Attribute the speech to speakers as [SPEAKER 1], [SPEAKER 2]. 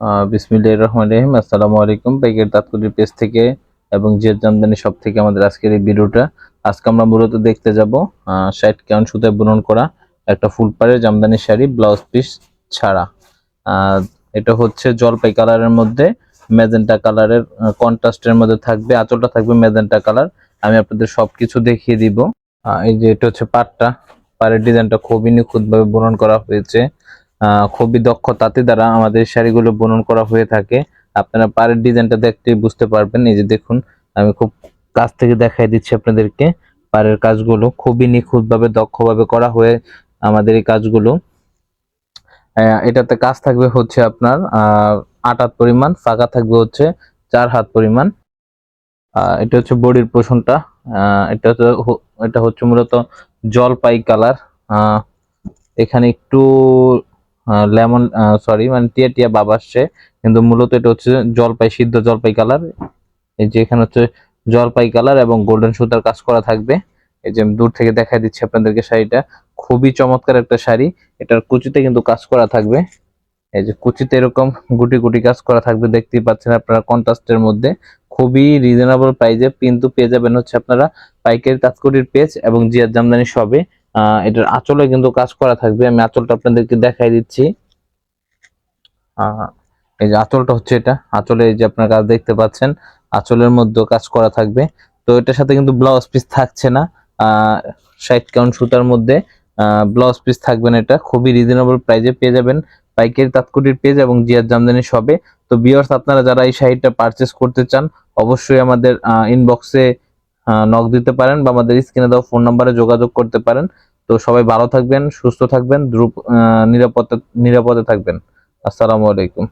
[SPEAKER 1] বিসমিল্লাহির রহমানির রহিম। আসসালামু আলাইকুম। বাইকের তাৎকুলির পেজ থেকে এবং জিয়াদ জামদানি সব থেকে আমাদের আজকের এই ভিডিওটা। আজকে আমরা মূলত দেখতে যাব ষাট কাউন্ট সুতায় বুনন করা একটা ফুল পাড়ের জামদানি শাড়ি, ব্লাউজ পিস ছাড়া। এটা হচ্ছে জলপাই কালারের মধ্যে ম্যাজেন্টা কালারের কন্ট্রাস্টের মধ্যে থাকবে, আঁচলটা থাকবে ম্যাজেন্টা কালার। আমি আপনাদের সবকিছু দেখিয়ে দিব। এই যে এটা হচ্ছে পাটটা, পাড়ের ডিজাইনটা খুবই নিখুঁতভাবে বুনন করা হয়েছে। খুবই দক্ষ তাঁতি দ্বারা আমাদের শাড়িগুলো বুনন করা হয়ে থাকে। আপনারা পাড়ের ডিজাইনটা দেখতে বুঝতে পারবেন। এই যে দেখুন, আমি খুব কাছ থেকে দেখাই দিচ্ছি আপনাদেরকে পাড়ের কাজগুলো। খুবই নিখুঁতভাবে, দক্ষভাবে করা হয়ে আমাদের এই কাজগুলো। এটাতে কাজ থাকবে হচ্ছে আপনার আট হাত পরিমাণ, ফাঁকা থাকবে হচ্ছে চার হাত পরিমাণ। এটা হচ্ছে বডির পোষণটা। এটা এটা হচ্ছে মূলত জলপাই কালার। এখানে একটু লেমন সরি মানে টিয়া টিয়া বাব আসছে। কিন্তু মূলত এটা হচ্ছে জলপাই, সিদ্ধ জলপাই কালার এই যে এখানে হচ্ছে জলপাই কালার এবং গোল্ডেন সুতার কাজ করা থাকবে। এই যে দূর থেকে দেখাই দিচ্ছি আপনাদেরকে শাড়িটা। খুবই চমৎকার একটা শাড়ি। এটার কুচিতে কিন্তু কাজ করা থাকবে। এই যে কুচিতে এরকম গুটি গুটি কাজ করা থাকবে, দেখতেই পাচ্ছেন আপনারা কন্ট্রাস্টের মধ্যে। খুবই রিজনেবল প্রাইজে কিন্তু পেয়ে যাবেন হচ্ছে আপনারা পাইকারি তাৎকুটির পেজ এবং জিয়ার জামদানি সবে। এটার আঁচলে কিন্তু কাজ করা থাকবে। আমি আঁচলটা আপনাদেরকে দেখাই দিচ্ছি। এই যে আঁচলটা হচ্ছে এটা। আঁচলে এই যে আপনার কাজ দেখতে পাচ্ছেন, আঁচলের মধ্যেও কাজ করা থাকবে। তো এটার সাথে কিন্তু ব্লাউজ পিস থাকছে না। ষাট কাউন্ট সুতার মধ্যে ব্লাউজ পিস থাকবে না এটা। খুবই রিজনেবল প্রাইজে পেয়ে যাবেন। পাইকারি তাৎকুটির পেজ এবং জিয়ার জামদানি সবে। তো বিয়ার্স আপনারা যারা এই শাড়িটা পারচেস করতে চান, অবশ্যই আমাদের ইনবক্সে নক দিতে পারেন বা আমাদের স্ক্রিনে দেওয়া ফোন নাম্বারে যোগাযোগ করতে পারেন। তো সবাই ভালো থাকবেন, সুস্থ থাকবেন, দ্রুপ নিরাপদে নিরাপদে থাকবেন। আসসালামু আলাইকুম।